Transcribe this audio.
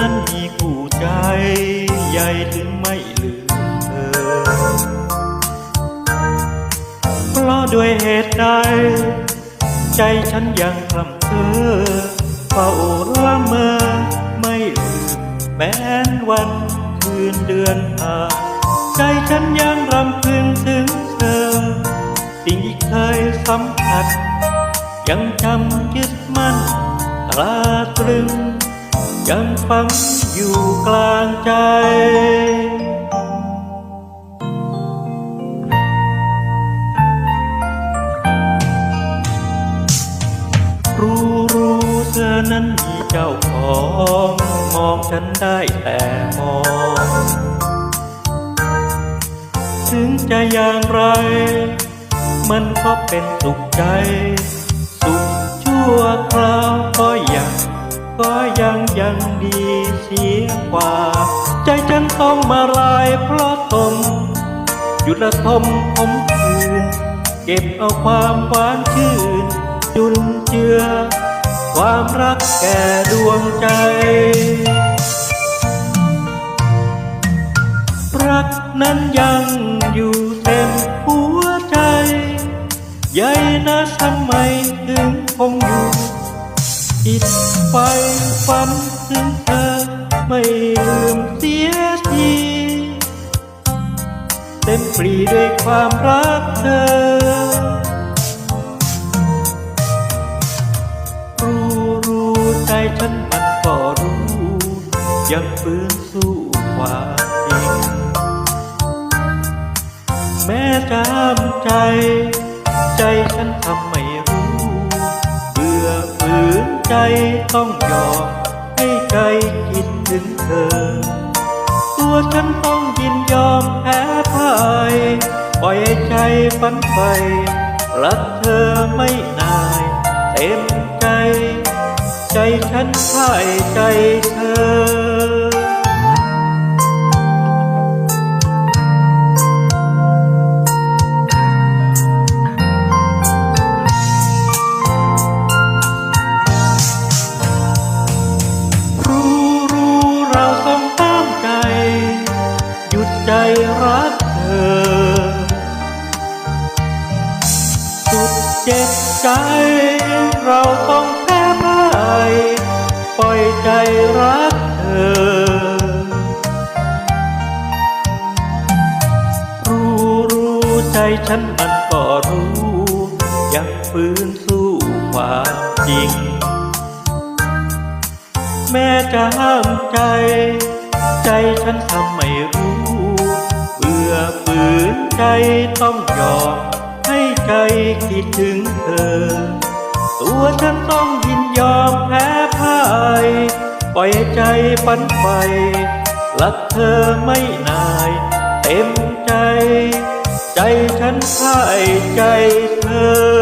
นั้นมีคู่ใจ ใหญ่ถึงไม่ลืมเธอ เพราะด้วยเหตุใด ใจฉันยังพร่ำเธอเฝ้าละเมอไม่ลืมแม้นวันคืนเดือนผ่านใจฉันยังรำพึงถึงเธอ สิ่งที่เคยสัมผัส ยังจำยึดมั่นตราตรึง ยังฝังอยู่กลางใจรู้รู้เธอนั้นมีเจ้าของมองฉันได้แต่มอง ถึงจะอย่างไร มันก็เป็นสุขใจ สุขชั่วคราวก็ ก็ยังยังดีเสียกว่า ใจฉันต้องมาลายเพราะตมหยุดละทมผมคืน เก็บเอาความหวานชื่น จุนเจือ ความรักแก่ดวงใจ รักนั้นยังอยู่เต็มหัวใจ ใหญ่นะทำไมถึงคงอยู่ จิตไฟฝันถึงเธอไม่ลืมเสียที เต็มปรีด้วยความรักเธอ รู้รู้ใจฉันมันก็รู้ ยังฟื้นสู้ความจริงแม้จะห้ามใจ ใจฉันทำไม่ ใจต้องยอมให้ใจคิดถึงเธอ ตัวฉันต้องยินยอมแพ้พ่ายปล่อยใจฝันไปรักเธอไม่นาย เต็มใจ ใจฉันพ่ายใจเธอ ใจเราต้องแพ้พ่ายปล่อยใจรักเธอ รู้รู้ใจฉันมันก็รู้ ยังฟื้นสู้ความจริง แม้จะห้ามใจ ใจฉันทำไม่รู้ เบื่อฝืนใจต้องยอม ใจคิดถึงเธอ ตัวฉันต้องยินยอมแพ้พ่ายปล่อยให้ใจฝันไปรักเธอไม่นาย เต็มใจ ใจฉันพ่ายใจเธอ